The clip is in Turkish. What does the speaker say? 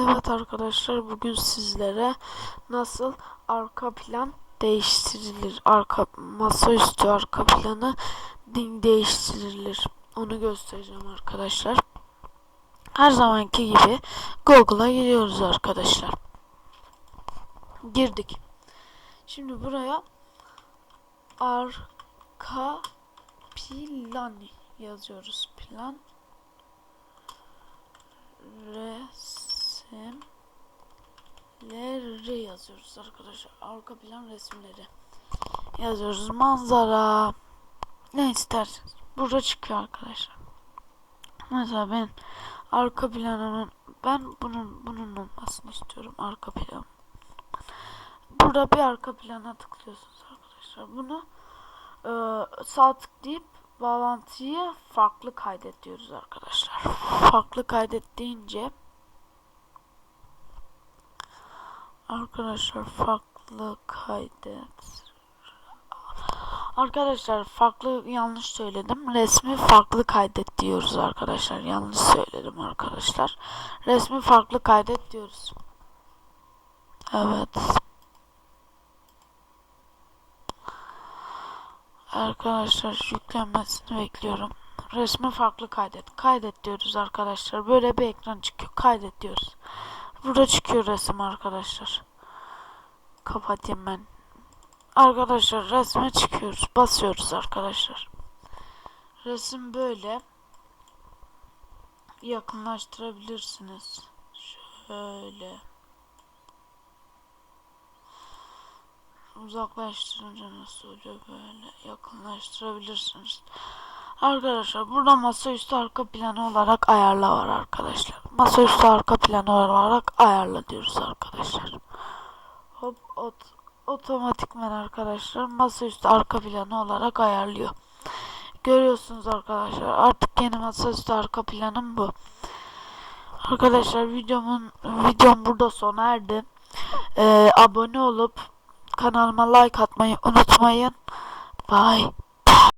Evet arkadaşlar bugün sizlere nasıl arka plan değiştirilir, arka masaüstü arka planı değiştirilir onu göstereceğim arkadaşlar. Her zamanki gibi Google'a giriyoruz arkadaşlar. Girdik. Şimdi buraya arka plan yazıyoruz. Plan resimleri yazıyoruz arkadaşlar. Arka plan resimleri yazıyoruz. Manzara ne isterseniz. Burada çıkıyor arkadaşlar. Mesela ben arka planımın ben bunun bunun olmasını istiyorum arka plan. Burada bir arka plana tıklıyorsunuz arkadaşlar. Bunu e, sağ tıklayıp bağlantıyı farklı kaydet diyoruz arkadaşlar. Farklı kaydet deyince arkadaşlar farklı kaydet Arkadaşlar farklı yanlış söyledim. Resmi farklı kaydet diyoruz arkadaşlar. Yanlış söyledim arkadaşlar. Resmi farklı kaydet diyoruz. Evet. Arkadaşlar yüklenmesini bekliyorum. Resmi farklı kaydet. Kaydet diyoruz arkadaşlar. Böyle bir ekran çıkıyor. Kaydet diyoruz. Burada çıkıyor resim arkadaşlar. Kapatayım ben. Arkadaşlar resme çıkıyoruz. Basıyoruz arkadaşlar. Resim böyle. Yakınlaştırabilirsiniz. Şöyle. Uzaklaştırınca nasıl oluyor böyle? Yakınlaştırabilirsiniz. Arkadaşlar burada masaüstü arka planı olarak ayarla var arkadaşlar. Masaüstü arka planı olarak ayarla diyoruz arkadaşlar. Hop ot otomatikmen arkadaşlar masaüstü arka planı olarak ayarlıyor. Görüyorsunuz arkadaşlar artık yeni masaüstü arka planım bu. Arkadaşlar videomun videom burada sona erdi. Ee, abone olup kanalıma like atmayı unutmayın. Bye.